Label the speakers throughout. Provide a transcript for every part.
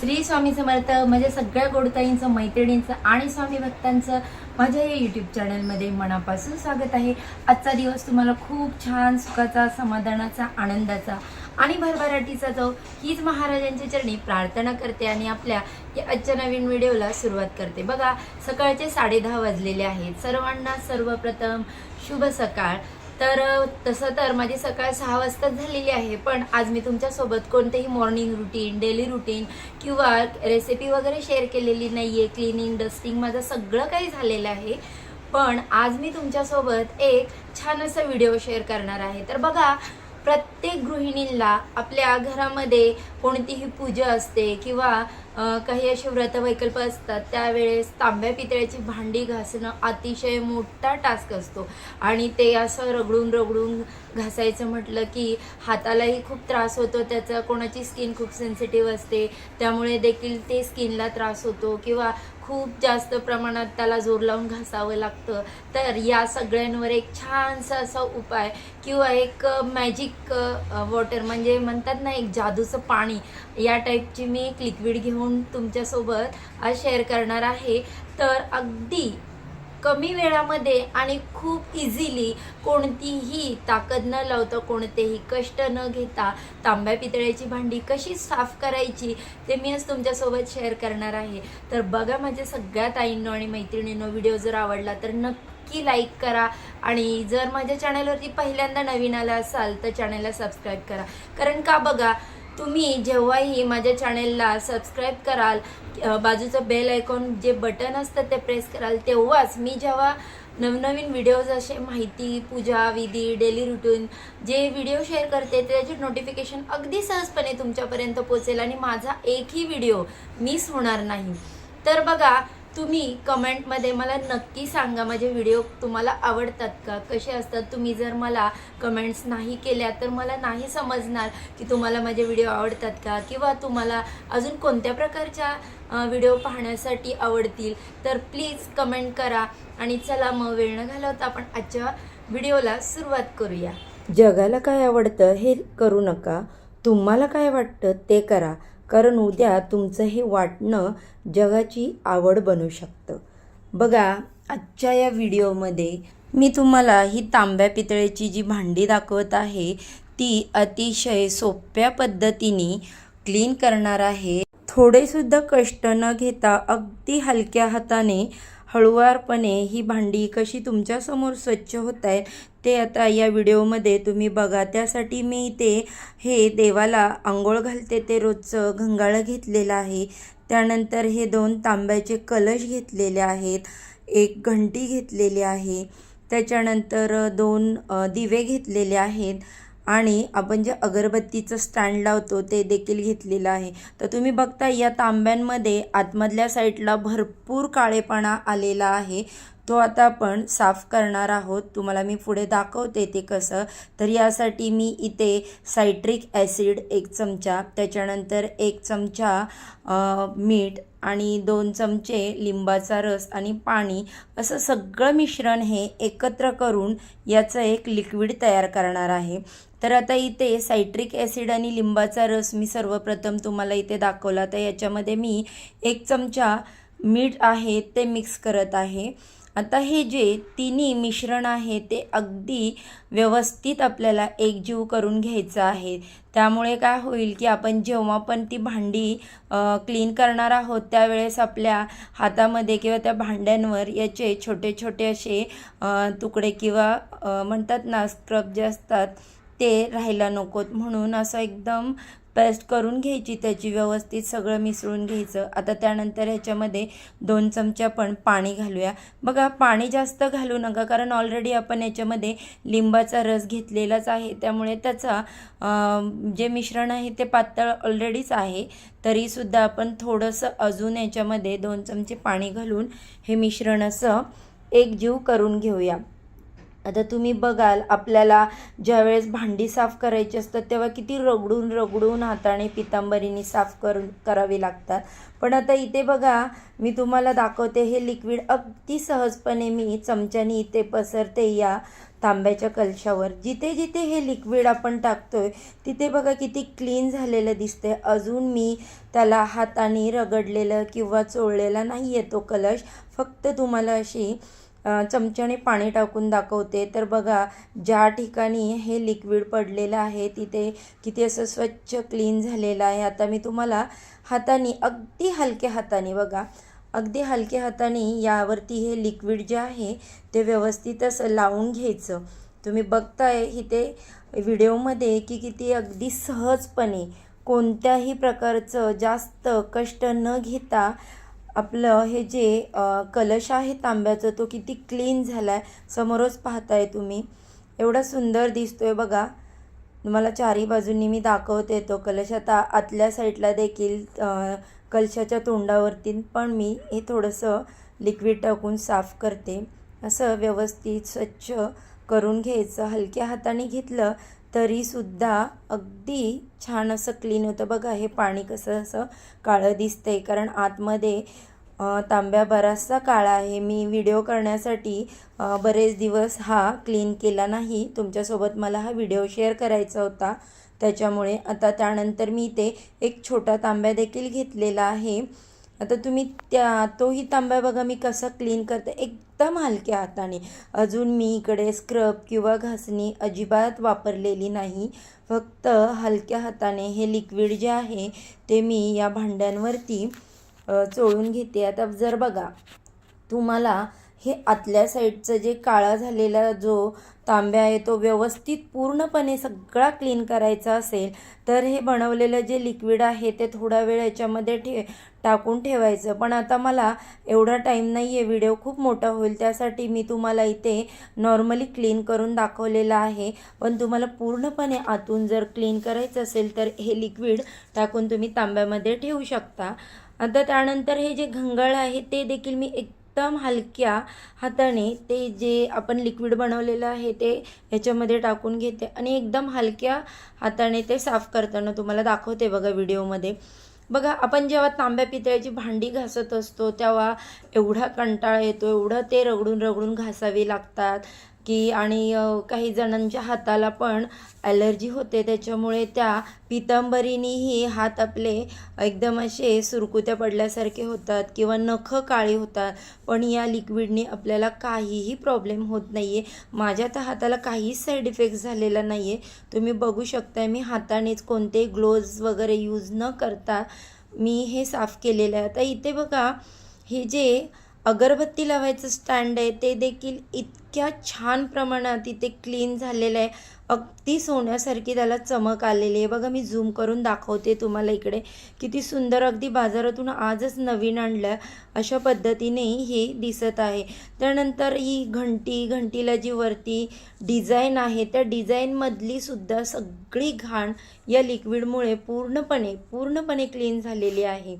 Speaker 1: श्री स्वामी समर्थ माझ्या सगळ्या गोडताईंचं मैत्रिणींचं आणि स्वामी भक्तांचं माझ्या या यूट्यूब चॅनलमध्ये मनापासून स्वागत आहे. आजचा दिवस तुम्हाला खूप छान सुखाचा समाधानाचा आनंदाचा आणि भरभराटीचा जाऊ हीच महाराजांच्या चरणी प्रार्थना करते आणि आपल्या या आजच्या नवीन व्हिडिओला सुरुवात करते. बघा सकाळचे साडेदहा वाजलेले आहेत. सर्वांना सर्वप्रथम शुभ सकाळ. तर तसं तर माझी सकाळ सहा वाजता झालेली आहे पण आज मी तुमच्यासोबत कोणतेही मॉर्निंग रुटीन डेली रुटीन किंवा रेसिपी वगैरे शेअर केलेली नाही आहे क्लिनिंग डस्टिंग माझं सगळं काही झालेलं आहे. पण आज मी तुमच्यासोबत एक छान असा व्हिडिओ शेअर करणार आहे. तर बघा प्रत्येक गृहिणींना आपल्या घरामध्ये कोणतीही पूजा असते किंवा काही असे व्रतवैकल्प असतात त्यावेळेस तांब्या पितळ्याची भांडी घासणं अतिशय मोठा टास्क असतो. आणि ते असं रगडून रगडून घासायचं म्हटलं की हातालाही खूप त्रास होतो त्याचा कोणाची स्किन खूप सेन्सिटिव्ह असते त्यामुळे देखील ते स्किनला त्रास होतो किंवा खूप जास्त प्रमाणात त्याला जोर लावून घासावं लागतं. तर या सगळ्यांवर एक छानसा असा उपाय किंवा एक मॅजिक वॉटर म्हणजे म्हणतात ना एक जादूचं पाणी या टाईपची मी एक लिक्विड घेऊन तुमच्यासोबत आज शेअर करणार आहे. तर अगदी कमी वेळामध्ये आणि खूप इझिली कोणतीही ताकद न लावता कोणतेही कष्ट न घेता तांब्या पितळ्याची भांडी कशी साफ करायची ते मी आज तुमच्यासोबत शेअर करणार आहे. तर बघा माझ्या सगळ्या ताईंनो आणि मैत्रिणींनो व्हिडिओ जर आवडला तर नक्की लाईक करा आणि जर माझ्या चॅनलवरती पहिल्यांदा नवीन आला असाल तर चॅनलला सबस्क्राईब करा. कारण का बघा तुम्ही जेव्हाही माझ्या चॅनेलला सबस्क्राईब कराल बाजूचं बेल ऐकून जे बटन असतं ते प्रेस कराल तेव्हाच मी जेव्हा नवनवीन व्हिडिओज असे माहिती पूजा विधी डेली रुटीन जे व्हिडिओ शेअर करते त्याचे नोटिफिकेशन अगदी सहजपणे तुमच्यापर्यंत पोचेल आणि माझा एकही व्हिडिओ मिस होणार नाही. तर बघा तुम्ही कमेंटमध्ये मला नक्की सांगा माझे व्हिडिओ तुम्हाला आवडतात का? कसे असतात? तुम्ही जर मला कमेंट्स नाही केल्या तर मला नाही समजणार की तुम्हाला माझे व्हिडिओ आवडतात का? किंवा तुम्हाला अजून कोणत्या प्रकारच्या व्हिडिओ पाहण्यासाठी आवडतील? तर प्लीज कमेंट करा. आणि चला मग वेळ न घालवता आपण आजच्या व्हिडिओला सुरुवात करूया.
Speaker 2: जगाला काय आवडतं हे करू नका. तुम्हाला काय वाटतं ते करा. कारण उद्या तुमचं हे वाटणं जगाची आवड बनू शकतं. बघा आजच्या या व्हिडिओमध्ये मी तुम्हाला ही तांब्या पितळेची जी भांडी दाखवत आहे ती अतिशय सोप्या पद्धतीने क्लीन करणार आहे. थोडेसुद्धा कष्ट न घेता अगदी हलक्या हाताने हळुवारपणे ही भांडी कशी तुमच्यासमोर स्वच्छ होत आहे ते आता या व्हिडिओमध्ये तुम्ही बघा. त्यासाठी मी इथे हे देवाला आंघोळ घालते ते रोजचं घंगाळं घेतलेलं आहे. त्यानंतर हे दोन तांब्याचे कलश घेतलेले आहेत. एक घंटी घेतलेली आहे. त्याच्यानंतर दोन दिवे घेतलेले आहेत. आणि आपण जे अगरबत्तीचं स्टँड लावतो ते देखील घेतलेलं आहे. तर तुम्ही बघता या तांब्यांमध्ये आतमधल्या साईडला भरपूर काळेपणा आलेला आहे. तो आता आपण साफ करणार आहोत. तुम्हाला मी पुढे दाखवते ते कसं. तर यासाठी मी इथे सायट्रिक ॲसिड एक चमचा त्याच्यानंतर एक चमचा मीठ आणि दोन चमचे लिंबाचा रस आणि पाणी असं सगळं मिश्रण हे एकत्र करून याचं एक लिक्विड तयार करणार आहे. तर आता इथे सायट्रिक ॲसिड आणि लिंबाचा रस मी सर्वप्रथम तुम्हाला इथे दाखवला. तर याच्यामध्ये मी एक चमचा मीठ आहे ते मिक्स करत आहे. आता हे जे तिन्ही मिश्रण आहे ते अगदी व्यवस्थित आपल्याला एकजीव करून घ्यायचं आहे. त्यामुळे काय होईल की आपण जेव्हा पण ती भांडी क्लीन करणार आहोत त्यावेळेस आपल्या हातामध्ये किंवा त्या भांड्यांवर याचे छोटे छोटे असे तुकडे किंवा म्हणतात ना स्क्रब जे असतात ते राहायला नकोत. म्हणून असं एकदम पेस्ट करून घ्यायची त्याची व्यवस्थित सगळं मिसळून घ्यायचं. आता त्यानंतर ह्याच्यामध्ये दोन चमचा पण पाणी घालूया. बघा पाणी जास्त घालू नका कारण ऑलरेडी आपण याच्यामध्ये लिंबाचा रस घेतलेलाच आहे. त्यामुळे त्याचा जे मिश्रण आहे ते पातळ ऑलरेडीच आहे. तरीसुद्धा आपण थोडंसं अजून याच्यामध्ये दोन चमचे पाणी घालून हे मिश्रण असं एकजीव करून घेऊया. आता तुम्ही बघाल आपल्याला ज्यावेळेस भांडी साफ करायची असतात तेव्हा किती रगडून रगडून हाताने पितांबरीने साफ करून करावी लागतात. पण आता इथे बघा मी तुम्हाला दाखवते हे लिक्विड अगदी सहजपणे मी चमच्याने इथे पसरते या तांब्याच्या कलशावर. जिथे जिथे हे लिक्विड आपण टाकतोय तिथे बघा किती क्लीन झालेलं दिसते अजून मी त्याला हाताने रगडलेलं किंवा चोळलेला नाही आहे तो कलश. फक्त तुम्हाला अशी चमच्याने पाणी टाकून दाखवते. तर बघा ज्या ठिकाणी हे लिक्विड पडलेलं आहे तिथे किती असं स्वच्छ क्लीन झालेलं आहे. आता मी तुम्हाला हाताने अगदी हलक्या हाताने बघा अगदी हलक्या हाताने यावरती हे लिक्विड जे आहे ते व्यवस्थित असं लावून घ्यायचं. तुम्ही बघताय इथे व्हिडिओमध्ये की किती अगदी सहजपणे कोणत्याही प्रकारचं जास्त कष्ट न घेता आपलं हे जे कलश आहे तांब्याचं तो किती क्लीन झाला आहे समोरच पाहताय तुम्ही. एवढा सुंदर दिसतोय बघा. तुम्हाला चारी बाजूंनी मी दाखवते तो कलश. आता आतल्या साईडला देखील कलशाच्या तोंडावरती पण मी हे थोडंसं लिक्विड टाकून साफ करते. असं व्यवस्थित स्वच्छ करून घ्यायचं. हलक्या हाताने घेतलं तरीसुद्धा अगदी छान असं क्लीन होतं. बघा हे पाणी कसं असं काळं दिसतंय. कारण आतमध्ये तांब्या बराचसा काळा आहे. मी व्हिडिओ करण्यासाठी बरेच दिवस हा क्लीन केला नाही. तुमच्यासोबत मला हा व्हिडिओ शेअर करायचा होता. त्याच्यामुळे आता त्यानंतर मी ते एक छोटा तांब्या देखील घेतलेला आहे. आता तुम्ही त्या तोही तांब्या बघा मी कसा क्लीन करते. एकदम हलक्या हाताने. अजून मी इकडे स्क्रब किंवा घासणी अजिबात वापरलेली नाही. फक्त हलक्या हाताने हे लिक्विड जे आहे ते मी या भांड्यांवरती चोळून घेते. आता जर बघा तुम्हाला हे आतल्या साईडचं जे काळा झालेला जो तांब्या आहे तो व्यवस्थित पूर्णपणे सगळा क्लीन करायचा असेल तर हे बनवलेलं जे लिक्विड आहे ते थोडा वेळ याच्यामध्ये ठे टाकून ठेवायचं. पण आता मला एवढा टाईम नाही आहे व्हिडिओ खूप मोठा होईल त्यासाठी मी तुम्हाला इथे नॉर्मली क्लीन करून दाखवलेलं आहे. पण तुम्हाला पूर्णपणे आतून जर क्लीन करायचं असेल तर हे लिक्विड टाकून तुम्ही तांब्यामध्ये ठेवू शकता. आता त्यानंतर हे जे घंगळ आहे ते देखील मी एक एकदम हलक्या हाताने ते जे आपण लिक्विड बनवलेलं आहे ते ह्याच्यामध्ये टाकून घेते आणि एकदम हलक्या हाताने ते साफ करताना तुम्हाला दाखवते बघा व्हिडिओमध्ये. बघा आपण जेव्हा तांब्या पितळ्याची भांडी घासत असतो तेव्हा एवढा कंटाळा येतो एवढं ते रगडून रगडून घासावी लागतात. की आणि काही जणांच्या हाताला पण ॲलर्जी होते. त्याच्यामुळे त्या पितांबरीनीही हात आपले एकदम असे सुरकुत्या पडल्यासारखे होतात किंवा नखं काळी होतात. पण या लिक्विडने आपल्याला काहीही प्रॉब्लेम होत नाही आहे माझ्या तर हाताला काहीच साईड इफेक्ट झालेला नाही आहे तुम्ही बघू शकताय मी हातानेच कोणते ग्लोव्ज वगैरे यूज न करता मी हे साफ केलेलं आहे. आता इथे बघा हे जे अगरबत्ती लावायचं स्टँड आहे. ते देखील इतक्या छान प्रमाणात इथे क्लीन झालेलं आहे. अगदी सोन्यासारखी त्याला चमक आलेली आहे. बघा मी झूम करून दाखवते तुम्हाला इकडे. किती सुंदर अगदी बाजारातून आजच नवीन आणलं अशा पद्धतीने हे दिसत आहे. त्यानंतर ही घंटी घंटीला जी वरती डिझाईन आहे त्या डिझाईनमधली सुद्धा सगळी घाण या लिक्विडमुळे पूर्णपणे पूर्णपणे क्लीन झालेली आहे.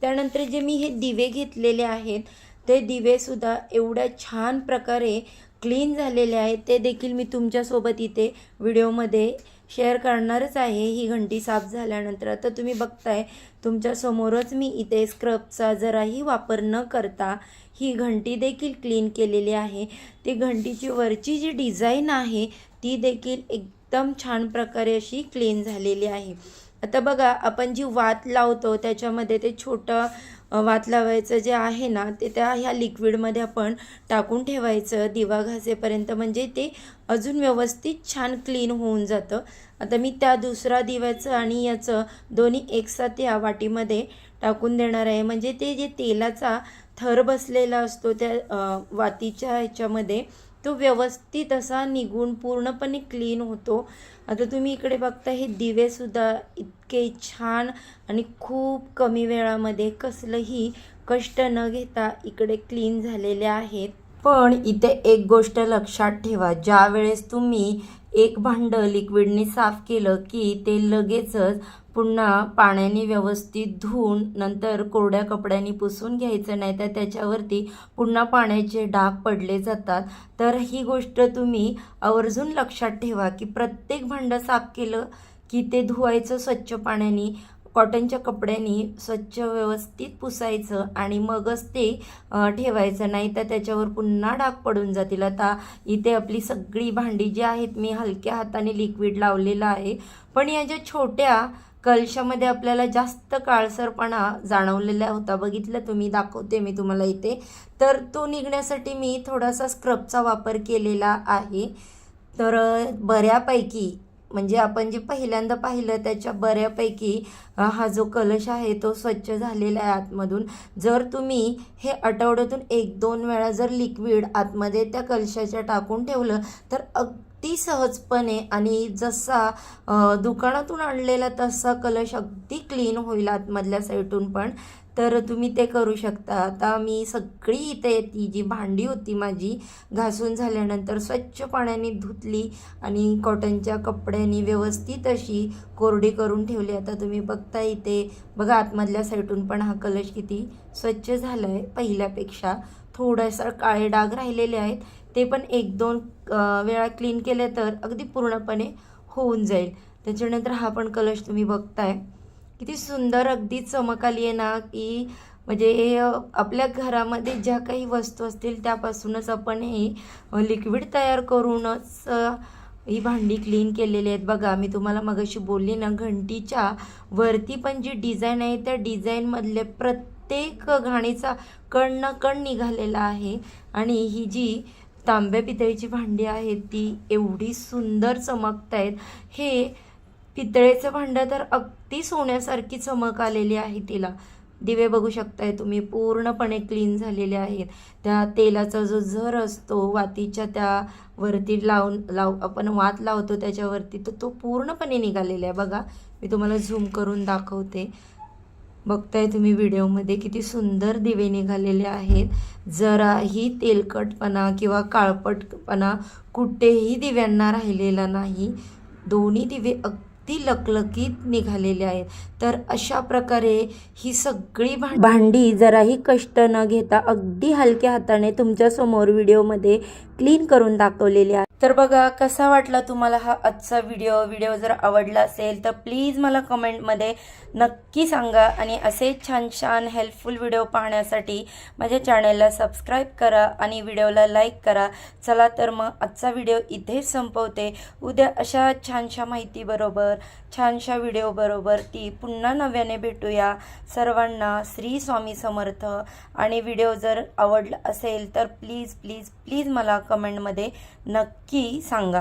Speaker 2: त्यानंतर जे मी हे दिवे घेतलेले आहेत ते दिवेसुद्धा एवढ्या छान प्रकारे क्लीन झालेले आहेत. ते देखील मी तुमच्यासोबत इथे व्हिडिओमध्ये शेअर करणारच आहे. ही घंटी साफ झाल्यानंतर आता तुम्ही बघताय तुमच्यासमोरच मी इथे स्क्रबचा जराही वापर न करता ही घंटी देखील क्लीन केलेली आहे. ती घंटीची वरची जी डिझाईन आहे ती देखील एकदम छान प्रकारे अशी क्लीन झालेली आहे. आता बघा आपण जी वात लावतो त्याच्यामध्ये ते छोटं वात लावायचं जे आहे ना ते त्या ह्या लिक्विडमध्ये आपण टाकून ठेवायचं. दिवा घासेपर्यंत म्हणजे ते अजून व्यवस्थित छान क्लीन होऊन जातं. आता मी त्या दुसरा दिव्याचं आणि याचं दोन्ही एकसाथ या वाटीमध्ये टाकून देणार आहे. म्हणजे ते जे तेलाचा थर बसलेला असतो त्या वातीच्या ह्याच्यामध्ये तो व्यवस्थित असा निघून पूर्णपणे क्लीन होतो. आता तुम्ही इकडे बघता हे दिवेसुद्धा इतके छान आणि खूप कमी वेळामध्ये कसलंही कष्ट न घेता इकडे क्लीन झालेले आहेत. पण इथे एक गोष्ट लक्षात ठेवा ज्या वेळेस तुम्ही एक भांडं लिक्विडने साफ केलं की ते लगेचच पुन्हा पाण्याने व्यवस्थित धुवून नंतर कोरड्या कपड्यांनी पुसून घ्यायचं नाही तर त्याच्यावरती पुन्हा पाण्याचे डाग पडले जातात. तर ही गोष्ट तुम्ही आवर्जून लक्षात ठेवा की प्रत्येक भांडं साफ केलं की ते धुवायचं स्वच्छ पाण्याने कॉटनच्या कपड्यांनी स्वच्छ व्यवस्थित पुसायचं आणि मगच ते ठेवायचं नाही तर त्याच्यावर पुन्हा डाग पडून जातील. आता इथे आपली सगळी भांडी जी आहेत मी हलक्या हाताने लिक्विड लावलेलं आहे. पण या ज्या छोट्या कलशामध्ये आपल्याला जास्त काळसरपणा जाणवलेला होता. बघितलं तुम्ही दाखवते मी तुम्हाला इथे. तर तो निघण्यासाठी मी थोडासा स्क्रबचा वापर केलेला आहे. तर बऱ्यापैकी म्हणजे आपण जे पहिल्यांदा पाहिलं त्याच्या बऱ्यापैकी हा जो कलश आहे तो स्वच्छ झालेला आहे आतमधून. जर तुम्ही हे आठवड्यातून एक दोन वेळा जर लिक्विड आतमध्ये त्या कलशाच्या टाकून ठेवलं तर अग अगदी सहजपणे आणि जसा दुकानातून आणलेला तसा कलश अगदी क्लीन होईल आतमधल्या साईटून पण तर तुम्ही ते करू शकता. आता मी सगळी इथे ती जी भांडी होती माझी घासून झाल्यानंतर स्वच्छ पाण्याने धुतली आणि कॉटनच्या कपड्यांनी व्यवस्थित अशी कोरडी करून ठेवली. आता तुम्ही बघता इथे बघा आतमधल्या साईटून पण हा कलश किती स्वच्छ झाला आहे पहिल्यापेक्षा. थोडासा काळे डाग राहिलेले आहेत ते पण एक दोन वेळा क्लीन केले तर अगदी पूर्णपणे होऊन जाईल. त्याच्यानंतर हा पण कलश तुम्ही बघताय. किती सुंदर अगदी चमक आली आहे ना की म्हणजे हे, आपल्या घरामध्ये ज्या काही वस्तू असतील त्यापासूनच आपण हे लिक्विड तयार करूनच ही भांडी क्लीन केलेली आहेत. बघा मी तुम्हाला मगाशी बोलली ना घंटीच्या वरती पण जी डिझाईन आहे त्या डिझाईनमधले प्रत्येक घाणीचा कण न कण निघालेला आहे. आणि ही जी तांब्या पितळीची भांडी आहेत ती एवढी सुंदर चमकत आहेत. हे पितळेचं भांडं तर अगदी सोन्यासारखी चमक आलेली आहे तिला. दिवे बघू शकताय तुम्ही पूर्णपणे क्लीन झालेले आहेत. त्या तेलाचा जो झर असतो वातीच्या त्या वरती लावून लाव आपण वात लावतो त्याच्यावरती तर तो पूर्णपणे निघालेला आहे. बघा मी तुम्हाला झूम करून दाखवते. बघताय तुम्ही व्हिडिओमध्ये किती सुंदर दिवे निघालेले आहेत. जराही तेलकटपणा किंवा काळपटपणा कुठेही दिव्यांना राहिलेला नाही. दोन्ही दिवे अगदी लकलकीत निघालेले आहेत. तर अशा प्रकारे ही सगळी भां भांडी जराही कष्ट न घेता अगदी हलक्या हाताने तुमच्यासमोर व्हिडिओमध्ये क्लीन करून दाखवलेली आहे तर बघा कसा वाटला तुम्हाला हा आजचा व्हिडिओ व्हिडिओ जर आवडला असेल तर प्लीज मला कमेंटमध्ये नक्की सांगा आणि असे छान छान हेल्पफुल व्हिडिओ पाहण्यासाठी माझ्या चॅनलला सबस्क्राईब करा आणि व्हिडिओला लाईक करा. चला तर मग आजचा व्हिडिओ इथेच संपवते. उद्या अशा छानशा माहितीबरोबर छानशा व्हिडिओबरोबर ती पुन्हा नव्याने भेटूया. सर्वांना श्री स्वामी समर्थ. आणि व्हिडिओ जर आवडला असेल तर प्लीज प्लीज प्लीज मला कमेंटमध्ये नक्की की सांगा.